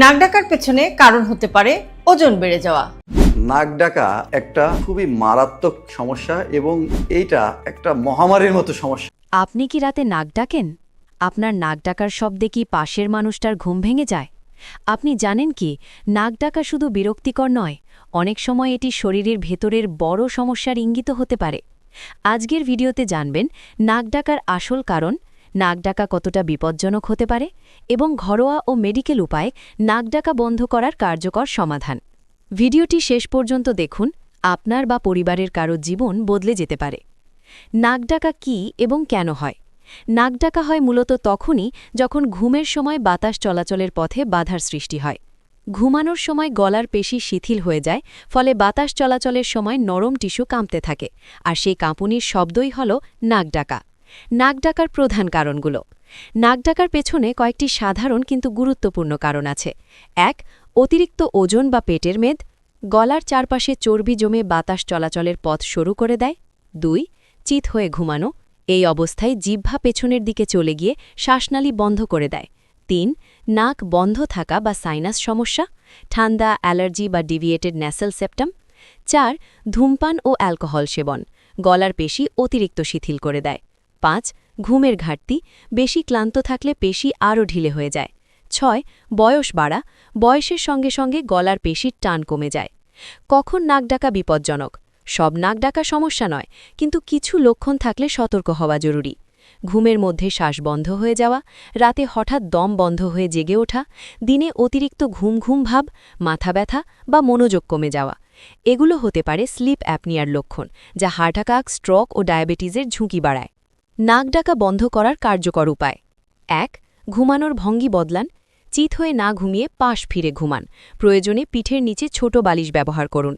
নাক ডাকার পেছনে কারণ হতে পারে ওজন বেড়ে যাওয়া। নাক ডাকা একটা খুবই মারাত্মক সমস্যা এবং এইটা একটা মহামারীর মতো সমস্যা। আপনি কি রাতে নাক ডাকেন? আপনার নাক ডাকার শব্দে কি পাশের মানুষটার ঘুম ভেঙে যায়? আপনি জানেন কি নাক ডাকা শুধু বিরক্তিকর নয় অনেক সময় এটি শরীরের ভেতরের বড় সমস্যার ইঙ্গিত হতে পারে। আজকের ভিডিওতে জানবেন নাক ডাকার আসল কারণ নাক ডাকা কতটা বিপজ্জনক হতে পারে এবং ঘরোয়া ও মেডিকেল উপায়ে নাক ডাকা বন্ধ করার কার্যকর সমাধান। ভিডিওটি শেষ পর্যন্ত দেখুন, আপনার বা পরিবারের কারও জীবন বদলে যেতে পারে। নাক ডাকা কী এবং কেন হয়? নাক ডাকা হয় মূলত তখনই যখন ঘুমের সময় বাতাস চলাচলের পথে বাধার সৃষ্টি হয়। ঘুমানোর সময় গলার পেশি শিথিল হয়ে যায়, ফলে বাতাস চলাচলের সময় নরম টিস্যু কাঁপতে থাকে, আর সেই কাঁপুনির শব্দই হল নাক ডাকা নাক ডাকার প্রধান কারণগুলো। নাক ডাকার পেছনে কয়েকটি সাধারণ কিন্তু গুরুত্বপূর্ণ কারণ আছে। এক, অতিরিক্ত ওজন বা পেটের মেদ। গলার চারপাশে চর্বি জমে বাতাস চলাচলের পথ শুরু করে দেয়। দুই, চিত হয়ে ঘুমানো। এই অবস্থায় জিহ্বা পেছনের দিকে চলে গিয়ে শ্বাসনালী বন্ধ করে দেয়। তিন, নাক বন্ধ থাকা বা সাইনাস সমস্যা। ঠান্ডা, অ্যালার্জি বা ডিভিয়েটেড ন্যাসেল সেপ্টাম। চার, ধূমপান ও অ্যালকোহল সেবন। গলার পেশি অতিরিক্ত শিথিল করে দেয়। পাঁচ, ঘুমের ঘাটতি, বেশি ক্লান্ত থাকলে পেশি আরও ঢিলে হয়ে যায়। ছয়, বয়স বাড়া, বয়সের সঙ্গে সঙ্গে গলার পেশির টান কমে যায়। কখন নাক ডাকা বিপজ্জনক? সব নাক ডাকা সমস্যা নয়, কিন্তু কিছু লক্ষণ থাকলে সতর্ক হওয়া জরুরি। ঘুমের মধ্যে শ্বাস বন্ধ হয়ে যাওয়া, রাতে হঠাৎ দম বন্ধ হয়ে জেগে ওঠা, দিনে অতিরিক্ত ঘুম ঘুম ভাব, মাথা ব্যথা বা মনোযোগ কমে যাওয়া। এগুলো হতে পারে স্লিপ অ্যাপনিয়ার লক্ষণ, যা হার্ট অ্যাটাক, স্ট্রোক ও ডায়াবেটিসের ঝুঁকি বাড়ায়। নাক ডাকা বন্ধ করার কার্যকর উপায়। এক, ঘুমানোর ভঙ্গি বদলান। চিত হয়ে না ঘুমিয়ে পাশ ফিরে ঘুমান। প্রয়োজনে পিঠের নিচে ছোট বালিশ ব্যবহার করুন।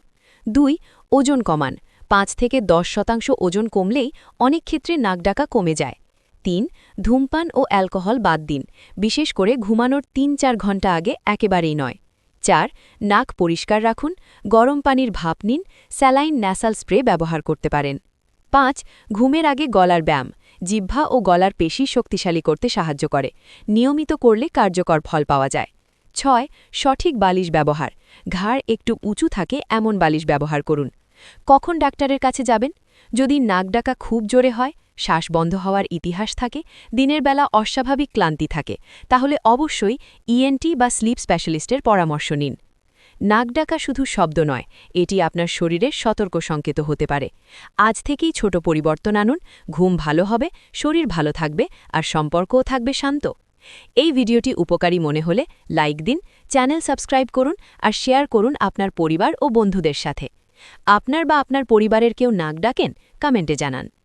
দুই, ওজন কমান। পাঁচ থেকে দশ শতাংশ ওজন কমলেই অনেক ক্ষেত্রে নাক ডাকা কমে যায়। তিন, ধূমপান ও অ্যালকোহল বাদ দিন। বিশেষ করে ঘুমানোর তিন চার ঘণ্টা আগে একেবারেই নয়। চার, নাক পরিষ্কার রাখুন। গরম পানির ভাপ নিন। স্যালাইন ন্যাসাল স্প্রে ব্যবহার করতে পারেন। পাঁচ, ঘুমের আগে গলার ব্যায়াম। জিহ্বা ও গলার পেশি শক্তিশালী করতে সাহায্য করে, নিয়মিত করলে কার্যকর ফল পাওয়া যায়। ছয়, সঠিক বালিশ ব্যবহার। ঘাড় একটু উঁচু থাকে, এমন বালিশ ব্যবহার করুন। কখন ডাক্তারের কাছে যাবেন? যদি নাক ডাকা খুব জোরে হয়, শ্বাস বন্ধ হওয়ার ইতিহাস থাকে, দিনের বেলা অস্বাভাবিক ক্লান্তি থাকে, তাহলে অবশ্যই ইএনটি বা স্লিপ স্পেশালিস্টের পরামর্শ নিন। নাক ডাকা শুধু শব্দ নয়, এটি আপনার শরীরের সতর্ক সংকেত হতে পারে। আজ থেকেই ছোট পরিবর্তন আনুন, ঘুম ভালো হবে, শরীর ভালো থাকবে, আর সম্পর্কও থাকবে শান্ত। এই ভিডিওটি উপকারী মনে হলে লাইক দিন, চ্যানেল সাবস্ক্রাইব করুন, আর শেয়ার করুন আপনার পরিবার ও বন্ধুদের সাথে। আপনার বা আপনার পরিবারের কেউ নাক ডাকেন, কমেন্টে জানান।